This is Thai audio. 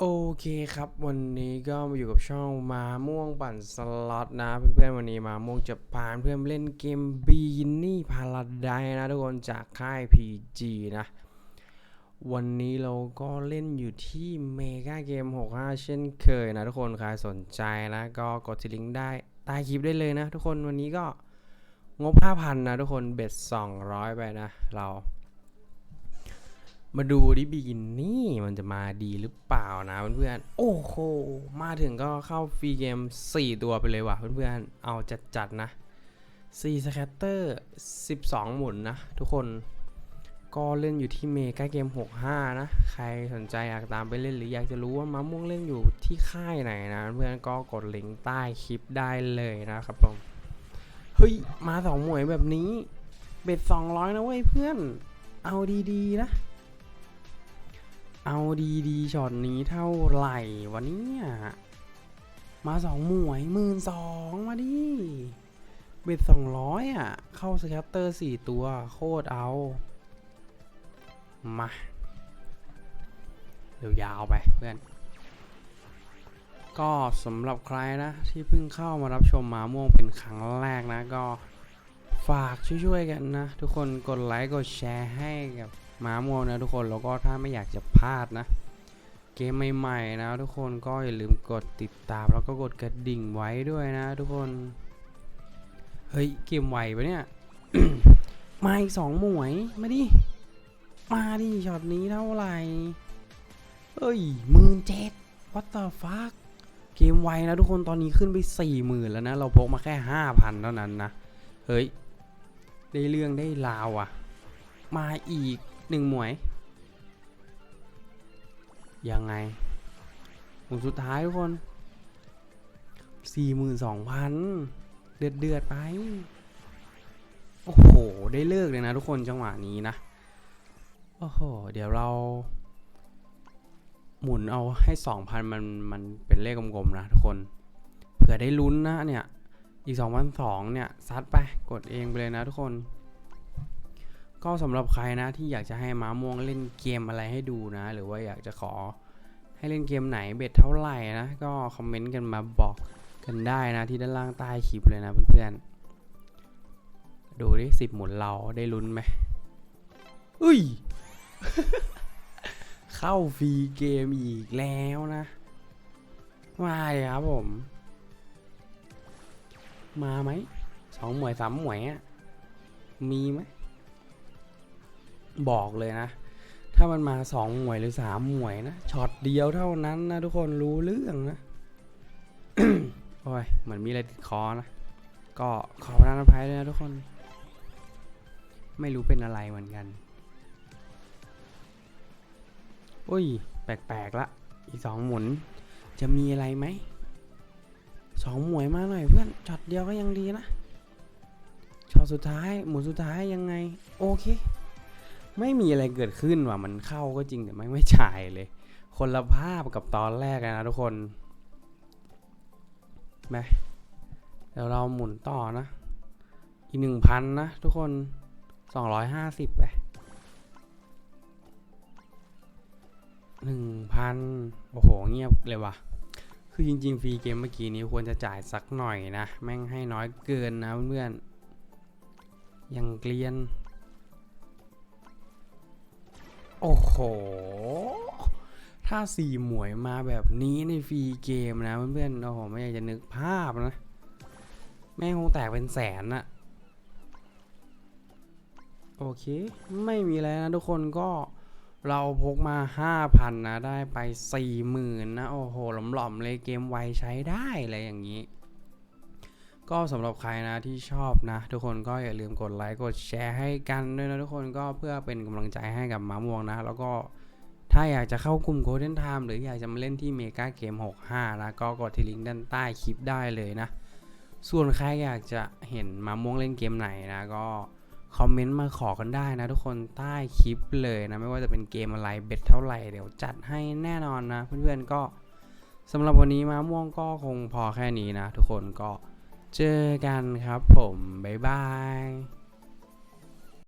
โอเคครับวันนี้ก็มาอยู่กับช่องมาม่วงปั่นสล็อตนะเพื่อนๆวันนี้มาม่วงจะพาเพื่อนเล่นเกมบีนี่พาราไดนะทุกคนจากค่าย PG นะ วันนี้เราก็เล่นอยู่ที่เมกาเกม 65 เช่นเคยนะทุกคนใครสนใจนะ ก็กดที่ลิงก์ได้ใต้คลิปได้เลยนะ ทุกคนวันนี้ก็งบ 5,000 นะทุกคนเบ็ด 200 ไปนะ เรา มาดูดิบีกินนี่มันจะมาดีหรือเปล่านะเพื่อนๆ โอ้โห มาถึงก็เข้าฟรีเกม 4 ตัวไปเลยว่ะเพื่อนๆ เอาจัดๆนะ4สแคตเตอร์ 12 หมุนนะ ทุกคน ก็เล่นอยู่ที่เมกาเกม 65 นะ ใครสนใจอยากตามไปเล่นหรืออยากจะรู้ว่ามะม่วงเล่นอยู่ที่ค่ายไหนนะ เพื่อนก็กดลิงก์ใต้คลิปได้เลยนะครับผม เฮ้ย มาสองหมวยแบบนี้ เบ็ด200 นะเว้ยเพื่อน เอาดีๆนะ เอาดีๆช็อตนี้เท่าไหร่วันนี้มาสองหมวยหมื่นสองมาดิเบ็ดสองร้อยอะ เข้าสแคตเตอร์สี่ตัวโคตรเอา มาเดี๋ยวยาวไปเพื่อน ก็สำหรับใครนะ ที่เพิ่งเข้ามารับชมมาม่วงเป็นครั้งแรกนะก็ฝากช่วยๆกันนะ ทุกคนกดไลค์กดแชร์ให้กับ ม้าม่วงนะทุกคนแล้วก็ถ้าไม่อยากจะพลาดนะ เกมใหม่ๆนะทุกคนก็อย่าลืมกดติดตามแล้วก็กดกระดิ่งไว้ด้วยนะ ทุกคนเฮ้ยเกมไวปะเนี่ยมาอีกสองหมวยมาดิมาดิช็อตนี้เท่าไหร่เอ้ยหมื่นเจ็ด what the fuck เกมไวนะทุกคนตอนนี้ขึ้นไปสี่หมื่นแล้วนะ เราพกมาแค่ห้าพันเท่านั้นนะ เฮ้ย ได้เรื่องได้ราวอะ มาอีก หนึ่งหมวย ยังไงหมุนสุดท้ายทุกคนสี่หมื่นสองพันเดือดเดือดไป โอ้โห ได้เลิกเลยนะทุกคนจังหวะนี้นะ โอ้โห เดี๋ยวเรา หมุนเอาให้สองพันมันมันเป็นเลขกลมๆนะทุกคน เผื่อได้ลุ้นนะเนี่ย อีกสองพันสองเนี่ย ซัดไป กดเองไปเลยนะทุกคน ก็สำหรับใครนะที่อยากจะให้ม้าม่วงเล่นเกมอะไรให้ดูนะ หรือว่าอยากจะขอให้เล่นเกมไหนเบ็ดเท่าไหร่นะ ก็คอมเมนต์กันมาบอกกันได้นะที่ด้านล่างใต้คลิปเลยนะเพื่อนๆ ดูดิสิบหมุนเราได้ลุ้นไหมอุ้ย เข้าฟรีเกมอีกแล้วนะ มาเลยครับผม มาไหมสองหมวยสามหมวยอะมีไหม บอกเลยนะ ถ้ามันมาสองหมวยหรือสามหมวยนะช็อตเดียวเท่านั้นนะทุกคนรู้เรื่องนะโอ้ยเหมือนมีอะไรติดคอนะ ก็ขอประทานอภัยด้วยนะทุกคน ไม่รู้เป็นอะไรเหมือนกันอุ้ย แปลกๆละ อีกสองหมุน จะมีอะไรไหม สองหมวยมาหน่อยเพื่อนช็อตเดียวก็ยังดีนะช็อตสุดท้าย หมุนสุดท้ายยังไง โอเค ไม่มีอะไรเกิดขึ้นว่ะมันเข้าก็จริงแต่ไม่ไม่จ่ายเลย คนละภาพกับตอนแรกนะทุกคนไปเดี๋ยวเราหมุนต่อนะ อีกหนึ่งพันนะทุกคนสองร้อยห้าสิบไปหนึ่งพันโอ้โห เงียบเลยว่ะ คือจริง ๆ ฟรีเกมเมื่อกี้นี้ควรจะจ่ายสักหน่อยนะ แม่งให้น้อยเกินนะเพื่อนๆยังเกลียน โอ้โห ถ้าสี่หมวยมาแบบนี้ในฟรีเกมนะเพื่อนๆ โอ้โห ไม่อยากจะนึกภาพนะ แม่งคงแตกเป็นแสนนะโอเค ไม่มีอะไรนะทุกคนก็เราพกมา 5,000 นะ ได้ไป 40,000 นะ โอ้โห หล่อมๆ เลยเกมไวใช้ได้อะไรอย่างนี้ ก็สำหรับใครนะที่ชอบนะ ทุกคนก็อย่าลืมกดไลค์กดแชร์ให้กันด้วยนะทุกคนก็เพื่อเป็นกำลังใจให้กับมะม่วงนะ แล้วก็ถ้าอยากจะเข้ากลุ่ม Golden Time หรืออยากจะมาเล่นที่เมกาเกม 65 นะ ก็กดที่ลิงก์ด้านใต้คลิปได้เลยนะ ส่วนใครอยากจะเห็นมะม่วงเล่นเกมไหนนะ ก็คอมเมนต์มาขอกันได้นะทุกคนใต้คลิปเลยนะ ไม่ว่าจะเป็นเกมอะไรเบ็ดเท่าไหร่เดี๋ยวจัดให้แน่นอนนะ เพื่อนๆก็สำหรับวันนี้มะม่วงก็คงพอแค่นี้นะ ทุกคนก็ เจอกันครับผม บ๊ายบาย